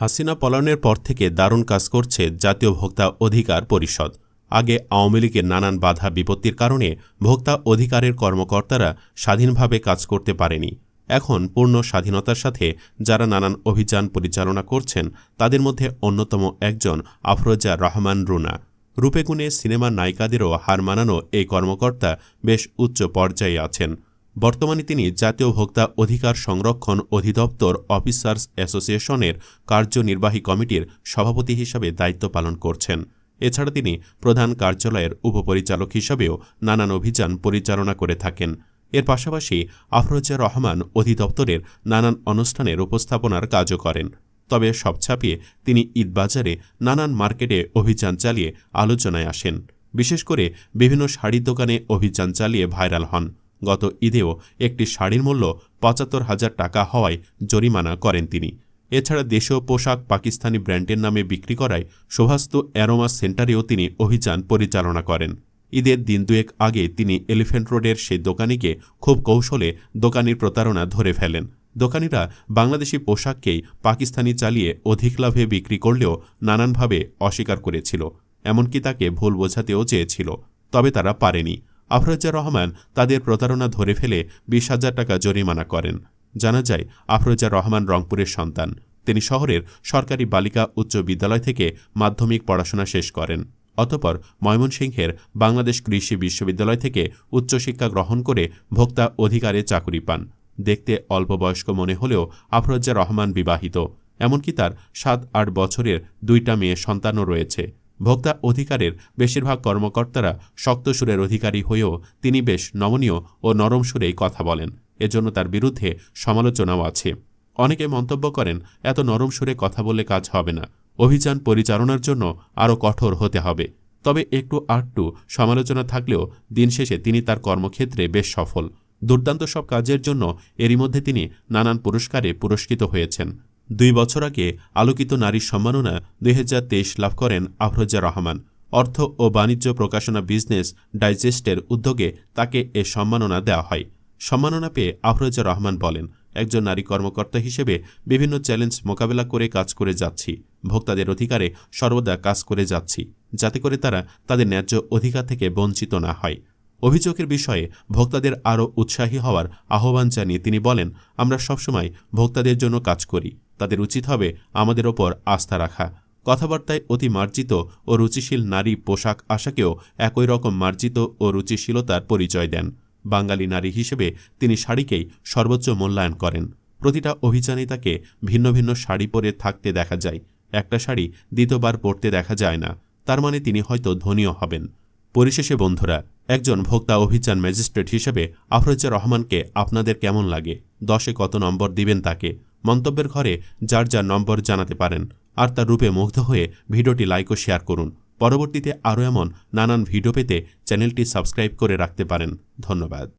হাসিনা পলায়নের পর থেকে দারুণ কাজ করছে জাতীয় ভোক্তা অধিকার পরিষদ। আগে আওয়ামী লীগের নানান বাধা বিপত্তির কারণে ভোক্তা অধিকারের কর্মকর্তারা স্বাধীনভাবে কাজ করতে পারেনি। এখন পূর্ণ স্বাধীনতার সাথে যারা নানান অভিযান পরিচালনা করছেন, তাদের মধ্যে অন্যতম একজন আফরোজা রহমান রুনা। রূপেগুণে সিনেমা নায়িকাদেরও হার মানানো এই কর্মকর্তা বেশ উচ্চ পর্যায়ে আছেন। বর্তমানে তিনি জাতীয় ভোক্তা অধিকার সংরক্ষণ অধিদপ্তর অফিসার্স অ্যাসোসিয়েশনের কার্যনির্বাহী কমিটির সভাপতি হিসাবে দায়িত্ব পালন করছেন। এছাড়া তিনি প্রধান কার্যালয়ের উপপরিচালক হিসাবেও নানান অভিযান পরিচালনা করে থাকেন। এর পাশাপাশি আফরোজা রহমান অধিদপ্তরের নানান অনুষ্ঠানের উপস্থাপনার কাজও করেন। তবে সব ছাপিয়ে তিনি ঈদবাজারে নানান মার্কেটে অভিযান চালিয়ে আলোচনায় আসেন। বিশেষ করে বিভিন্ন শাড়ির দোকানে অভিযান চালিয়ে ভাইরাল হন। গত ঈদেও একটি শাড়ির মূল্য পঁচাত্তর হাজার টাকা হওয়ায় জরিমানা করেন তিনি। এছাড়া দেশীয় পোশাক পাকিস্তানি ব্র্যান্ডের নামে বিক্রি করায় শোভাস্তু অ্যারোমা সেন্টারেও তিনি অভিযান পরিচালনা করেন। ঈদের দিন দুয়েক আগে তিনি এলিফ্যান্ট রোডের সেই দোকানিকে খুব কৌশলে দোকানির প্রতারণা ধরে ফেলেন। দোকানিরা বাংলাদেশি পোশাককেই পাকিস্তানি চালিয়ে অধিক লাভে বিক্রি করলেও নানানভাবে অস্বীকার করেছিল, এমনকি তাকে ভুল বোঝাতেও চেয়েছিল, তবে তারা পারেনি। আফরোজা রহমান তাদের প্রতারণা ধরে ফেলে বিশ হাজার টাকা জরিমানা করেন। জানা যায়, আফরোজা রহমান রংপুরের সন্তান। তিনি শহরের সরকারি বালিকা উচ্চ বিদ্যালয় থেকে মাধ্যমিক পড়াশোনা শেষ করেন। অতপর ময়মনসিংহের বাংলাদেশ কৃষি বিশ্ববিদ্যালয় থেকে উচ্চশিক্ষা গ্রহণ করে ভোক্তা অধিকারে চাকুরি পান। দেখতে অল্প বয়স্ক মনে হলেও আফরোজা রহমান বিবাহিত। এমনকি তার সাত আট বছরের দুইটা মেয়ে সন্তানও রয়েছে। ভোক্তা অধিকারের বেশিরভাগ কর্মকর্তারা শক্ত সুরের অধিকারী হয়েও তিনি বেশ নমনীয় ও নরম সুরেই কথা বলেন। এজন্য তার বিরুদ্ধে সমালোচনাও আছে। অনেকে মন্তব্য করেন, এত নরম সুরে কথা বলে কাজ হবে না। অভিযান পরিচালনার জন্য আরও কঠোর হতে হবে। তবে একটু আটটু সমালোচনা থাকলেও দিন শেষে তিনি তার কর্মক্ষেত্রে বেশ সফল। দুর্দান্ত সব কাজের জন্য এরই মধ্যে তিনি নানান পুরস্কারে পুরস্কৃত হয়েছেন। দুই বছর আগে আলোকিত নারী সম্মাননা দুই হাজার তেইশ লাভ করেন আফরোজা রহমান। অর্থ ও বাণিজ্য প্রকাশনা বিজনেস ডাইজেস্টের উদ্যোগে তাকে এ সম্মাননা দেওয়া হয়। সম্মাননা পেয়ে আফরোজা রহমান বলেন, একজন নারী কর্মকর্তা হিসেবে বিভিন্ন চ্যালেঞ্জ মোকাবেলা করে কাজ করে যাচ্ছি। ভোক্তাদের অধিকারে সর্বদা কাজ করে যাচ্ছি, যাতে করে তারা তাদের ন্যায্য অধিকার থেকে বঞ্চিত না হয়। অভিযোগের বিষয়ে ভোক্তাদের আরও উৎসাহী হওয়ার আহ্বান জানিয়ে তিনি বলেন, আমরা সবসময় ভোক্তাদের জন্য কাজ করি। তাদের উচিত হবে আমাদের ওপর আস্থা রাখা। কথাবার্তায় অতি মার্জিত ও রুচিশীল নারী পোশাক আশাকেও একই রকম মার্জিত ও রুচিশীলতার পরিচয় দেন। বাঙালি নারী হিসেবে তিনি শাড়িকেই সর্বোচ্চ মূল্যায়ন করেন। প্রতিটা অভিযানে তাকে ভিন্ন ভিন্ন শাড়ি পরে থাকতে দেখা যায়। একটা শাড়ি দ্বিতীয়বার পরতে দেখা যায় না, তার মানে তিনি হয়তো ধনীও হবেন। পরিশেষে, বন্ধুরা, একজন ভোক্তা অভিযান ম্যাজিস্ট্রেট হিসেবে আফরোজা রহমানকে আপনাদের কেমন লাগে? দশে কত নম্বর দিবেন তাকে? মন্তব্যের ঘরে যার যার নম্বর জানাতে পারেন আর তার রূপে মুগ্ধ হয়ে ভিডিওটি লাইক ও শেয়ার করুন। পরবর্তীতে আরও এমন নানান ভিডিও পেতে চ্যানেলটি সাবস্ক্রাইব করে রাখতে পারেন। ধন্যবাদ।